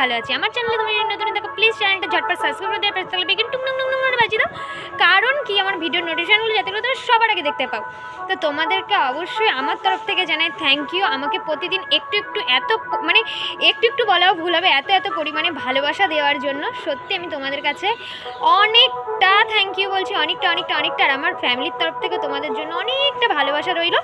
ভালো আছি। আমার চ্যানেলে তুমি নতুন দেখো প্লিজ চ্যানেলটা ঝটপট সাবস্ক্রাইব করে দিয়ে প্রেস তাহলে বেগিন টুক টুক টুক করে দাও। কারণ কি? আমার ভিডিও নোটিফিকেশনগুলো যাতে করে সবার আগে দেখতে পাও। তো তোমাদেরকে অবশ্যই আমার তরফ থেকে জানাই থ্যাংক ইউ আমাকে প্রতিদিন একটু একটু এত মানে একটু একটু বলাও ভুল হবে, এত এত পরিমাণে ভালোবাসা দেওয়ার জন্য সত্যি আমি তোমাদের কাছে অনেকটা থ্যাংক ইউ বলছি। অনেকটা অনেকটা অনেকটা। আর আমার ফ্যামিলির তরফ থেকে তোমাদের জন্য অনেকটা ভালোবাসা রইল।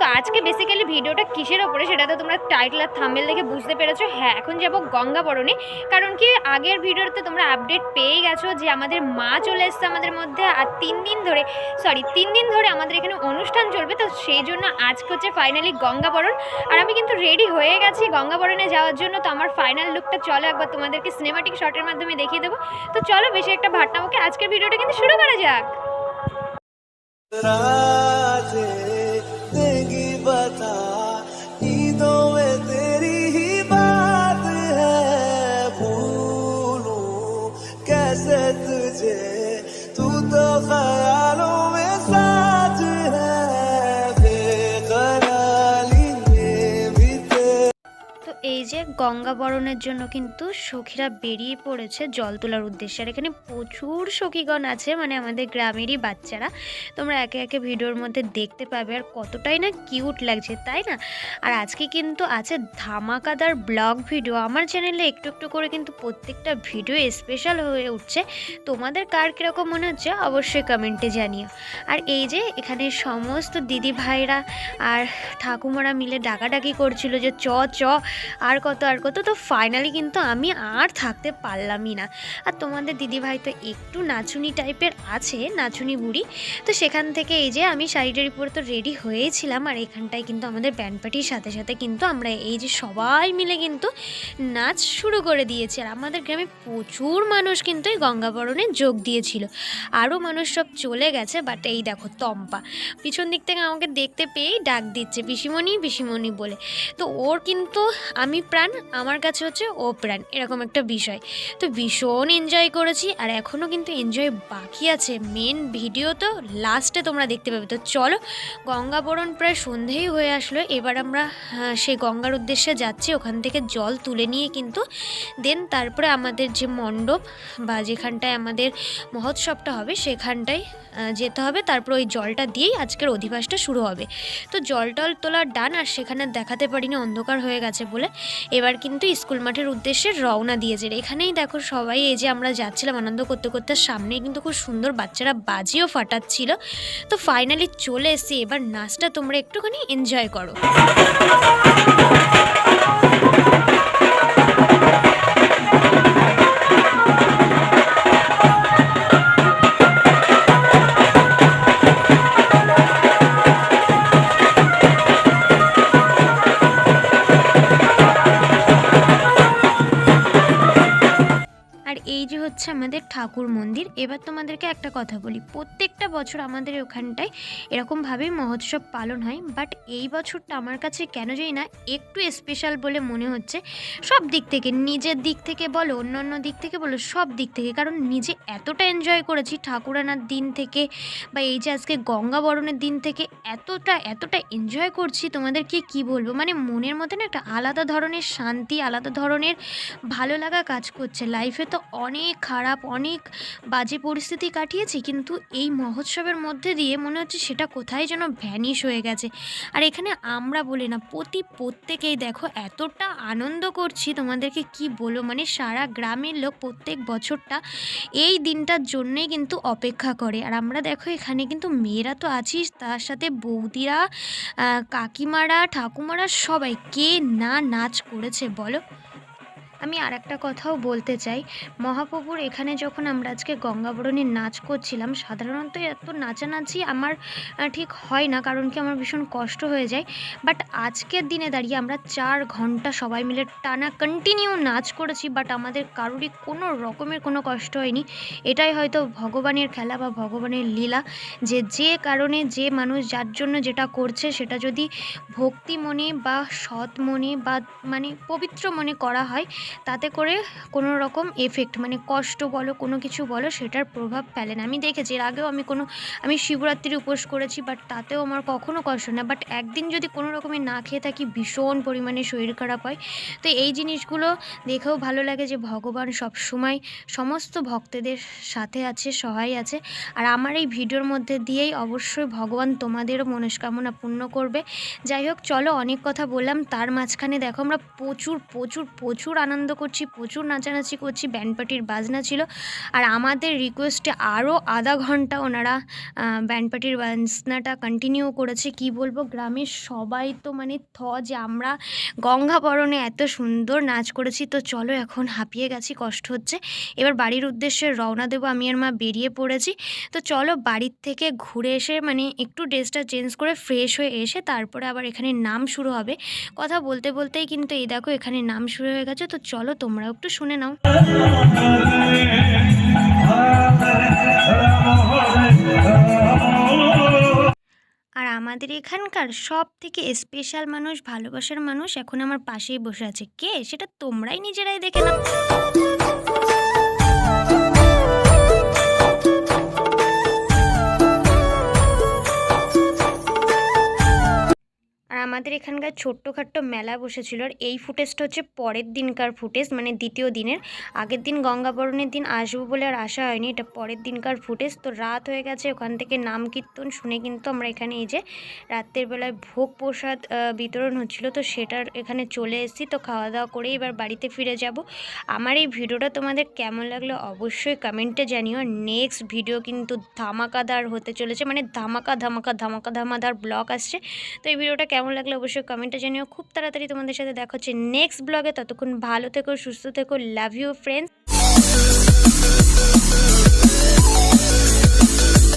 তো আজকে বেসিক্যালি ভিডিওটা কিসের ওপরে সেটা তো তোমরা টাইটেল আর থামেল দেখে বুঝতে পেরেছ। হ্যাঁ এখন যাব গঙ্গাবরণে কারণ কি, আগের ভিডিওতে তোমরা আপডেট পেয়ে গেছো যে আমাদের মা চলে এসছে আমাদের মধ্যে আর তিন দিন ধরে সরি তিন দিন ধরে আমাদের এখানে অনুষ্ঠান চলবে। তো সেই জন্য আজকে হচ্ছে ফাইনালি গঙ্গাবরণ আর আমি কিন্তু রেডি হয়ে গেছি গঙ্গাবরণে যাওয়ার জন্য। তো আমার ফাইনাল লুকটা চলো একবার তোমাদেরকে সিনেমাটিক শটের মাধ্যমে দেখিয়ে দেবো। তো চলো বেশি একটা ভাটনা ওকে আজকের ভিডিওটা কিন্তু শুরু করা যাক। রাজে बता এই যে গঙ্গা বরণের জন্য কিন্তু সখীরা বেরিয়ে পড়েছে জল তোলার উদ্দেশ্যে। আর এখানে প্রচুর সখীগণ আছে মানে আমাদের গ্রামেরই বাচ্চারা। তোমরা একে একে ভিডিওর মধ্যে দেখতে পাবে আর কতটাই না কিউট লাগছে, তাই না? আর আজকে কিন্তু আছে ধামাকাদার ব্লগ ভিডিও। আমার চ্যানেলে একটু একটু করে কিন্তু প্রত্যেকটা ভিডিও স্পেশাল হয়ে উঠছে। তোমাদের কার কীরকম মনে হচ্ছে অবশ্যই কমেন্টে জানিও। আর এই যে এখানে সমস্ত দিদি ভাইরা আর ঠাকুমারা মিলে ডাকাডাকি করছিল যে চ চ আর কত আর কত, তো ফাইনালি কিন্তু আমি আর থাকতে পারলামই না। আর তোমাদের দিদিভাই তো একটু নাচুনি টাইপের আছে, নাচুনি বুড়ি। তো সেখান থেকে এই যে আমি শাড়ি টাড়ি পরে তো রেডি হয়েছিলাম, আর এখানটায় কিন্তু আমাদের ব্যান্ড পার্টির সাথে সাথে কিন্তু আমরা এই যে সবাই মিলে কিন্তু নাচ শুরু করে দিয়েছি। আর আমাদের গ্রামে প্রচুর মানুষ কিন্তু এই গঙ্গাবরণে যোগ দিয়েছিল। আরও মানুষ সব চলে গেছে বাট এই দেখো তম্পা। পিছন দিক থেকে আমাকে দেখতে পেয়েই ডাক দিচ্ছে, পিসিমণি পিসিমণি বলে। তো ওর কিন্তু আমি প্রাণ, আমার কাছে হচ্ছে ও প্রাণ, এরকম একটা বিষয়। তো ভীষণ এনজয় করেছি, আর এখনও কিন্তু এনজয় বাকি আছে। মেন ভিডিও তো লাস্টে তোমরা দেখতে পাবে। তো চলো গঙ্গাবরণ প্রায় সন্ধেই হয়ে আসলো। এবার আমরা সেই গঙ্গার উদ্দেশ্যে যাচ্ছি। ওখান থেকে জল তুলে নিয়ে কিন্তু দেন তারপরে আমাদের যে মণ্ডপ বা যেখানটায় আমাদের মহোৎসবটা হবে, সেখানটায় যেতে হবে। তারপর ওই জলটা দিয়েই আজকের অধিবাসটা শুরু হবে। তো জল টল তোলার ডান, আর সেখানে দেখাতে পারিনি, অন্ধকার হয়ে গেছে বলে। এবার কিন্তু স্কুল মাঠের উদ্দেশ্যে রওনা দিয়েছে। এখানেই দেখো সবাই, এই যে আমরা যাচ্ছিলাম আনন্দ করতে করতে সামনেই কিন্তু খুব সুন্দর বাচ্চারা বাজিও ফাটাচ্ছিল। তো ফাইনালি চলে এসে এবার নাচটা তোমরা একটুখানি এনজয় করো। হচ্ছে আমাদের ঠাকুর মন্দির। এবার তোমাদেরকে একটা কথা বলি। প্রত্যেকটা বছর আমাদের ওখানটায় এরকমভাবেই মহোৎসব পালন হয় বাট এই বছরটা আমার কাছে কেন জানি না একটু স্পেশাল বলে মনে হচ্ছে। সব দিক থেকে, নিজের দিক থেকে বলো অন্য অন্য দিক থেকে বলো, সব দিক থেকে। কারণ নিজে এতটা এনজয় করেছি ঠাকুর আনার দিন থেকে বা এই যে আজকে গঙ্গা বরণের দিন থেকে, এতটা এতটা এনজয় করছি তোমাদেরকে কি বলব? মানে মনের মধ্যে না একটা আলাদা ধরনের শান্তি, আলাদা ধরনের ভালো লাগা কাজ করছে। লাইফে তো অনেক খারাপ, অনেক বাজে পরিস্থিতি কাটিয়েছি, কিন্তু এই মহোৎসবের মধ্যে দিয়ে মনে হচ্ছে সেটা কোথায় যেন ভ্যানিশ হয়ে গেছে। আর এখানে আমরা বলি না, প্রতি প্রত্যেকেই দেখো এতটা আনন্দ করছি তোমাদেরকে কি বলো মানে সারা গ্রামের লোক প্রত্যেক বছরটা এই দিনটার জন্যেই কিন্তু অপেক্ষা করে। আর আমরা দেখো এখানে কিন্তু মেয়েরা তো আছিস তার সাথে বৌদিরা কাকিমারা, ঠাকুমারা সবাই কে না নাচ করেছে বলো? আমি আর একটা কথাও বলতে চাই। মহাপ্রভুর এখানে যখন আমরা আজকে গঙ্গাবরণীর নাচ করছিলাম, সাধারণত এত নাচানাচি আমার ঠিক হয় না, কারণ কি আমার ভীষণ কষ্ট হয়ে যায়। বাট আজকের দিনে দাঁড়িয়ে আমরা চার ঘণ্টা সবাই মিলে টানা কন্টিনিউ নাচ করেছি বাট আমাদের কারোরই কোনো রকমের কোনো কষ্ট হয়নি। এটাই হয়তো ভগবানের খেলা বা ভগবানের লীলা, যে যে কারণে যে মানুষ যার জন্য যেটা করছে, সেটা যদি ভক্তি মনে বা সৎ মনে বা মানে পবিত্র মনে করা হয় তাতে করে কোনো রকম এফেক্ট মানে কষ্ট বলো, কোনো কিছু বলো, সেটার প্রভাব ফেলে না। আমি দেখেছি, এর আগেও আমি কোনো, আমি শিবরাত্রির উপোস করেছি বাট তাতেও আমার কখনো কষ্ট না। বাট একদিন যদি কোনো রকমের না খেয়ে থাকি, ভীষণ পরিমাণে শরীর খারাপ হয়। তো এই জিনিসগুলো দেখেও ভালো লাগে যে, ভগবান সবসময় সমস্ত ভক্তদের সাথে আছে, সহায় আছে। আর আমার এই ভিডিওর মধ্যে দিয়েই অবশ্যই ভগবান তোমাদেরও মনস্কামনা পূর্ণ করবে। যাই হোক, চলো অনেক কথা বললাম। তার মাঝখানে দেখো, আমরা প্রচুর প্রচুর প্রচুর আনন্দ করছি, প্রচুর নাচানাচি করছি ব্যান্ড পার্টির বাজনা ছিল। আর আমাদের রিকোয়েস্টে আরও আধা ঘণ্টা ওনারা ব্যান্ড পার্টির বাজনাটা কন্টিনিউ করেছে। কি বলব, গ্রামের সবাই তো মানে থ যে আমরা গঙ্গা বরণে এত সুন্দর নাচ করেছি। তো চলো এখন হাঁপিয়ে গেছি, কষ্ট হচ্ছে। এবার বাড়ির উদ্দেশ্যে রওনা দেবো, আমি আর মা বেরিয়ে পড়েছি। তো চলো বাড়ির থেকে ঘুরে এসে মানে একটু ড্রেসটা চেঞ্জ করে ফ্রেশ হয়ে এসে তারপরে আবার এখানে নাম শুরু হবে। কথা বলতে বলতেই কিন্তু এই দেখো এখানে নাম শুরু হয়ে গেছে। তো চলো তোমরাও একটু শুনে নাও। আর আমাদের এখানকার সব থেকে স্পেশাল মানুষ, ভালোবাসার মানুষ এখন আমার পাশেই বসে আছে। কে? সেটা তোমরাই নিজেরাই দেখে নাও। আমাদের এখানকার ছোট্টখাট্ট মেলা বসেছিল আর এই ফুটেজটা হচ্ছে পরের দিনকার ফুটেজ মানে দ্বিতীয় দিনের। আগের দিন গঙ্গাবরণের দিন আসব বলে আর আসা হয়নি, এটা পরের দিনকার ফুটেজ। তো রাত হয়ে গেছে, ওখান থেকে নাম কীর্তন শুনে কিন্তু আমরা এখানে এই যে রাত্রের বেলায় ভোগ প্রসাদ বিতরণ হচ্ছিল, তো সেটার এখানে চলে এসেছি। তো খাওয়া দাওয়া করে এবার বাড়িতে ফিরে যাব। আমার এই ভিডিওটা তোমাদের কেমন লাগল অবশ্যই কমেন্টে জানিও। নেক্সট ভিডিও কিন্তু ধামাকাদার হতে চলেছে মানে ধামাকা ধামাকা ধামাকা ধামাদার ব্লগ আসছে। তো এই ভিডিওটা কেমন লাগল অবশ্যই কমেন্টে জানিও। খুব তাড়াতাড়ি তোমাদের সাথে দেখা হচ্ছে নেক্সট ব্লগে ততক্ষণ ভালো থেকো, সুস্থ থেকো লাভ ইউ ফ্রেন্ডস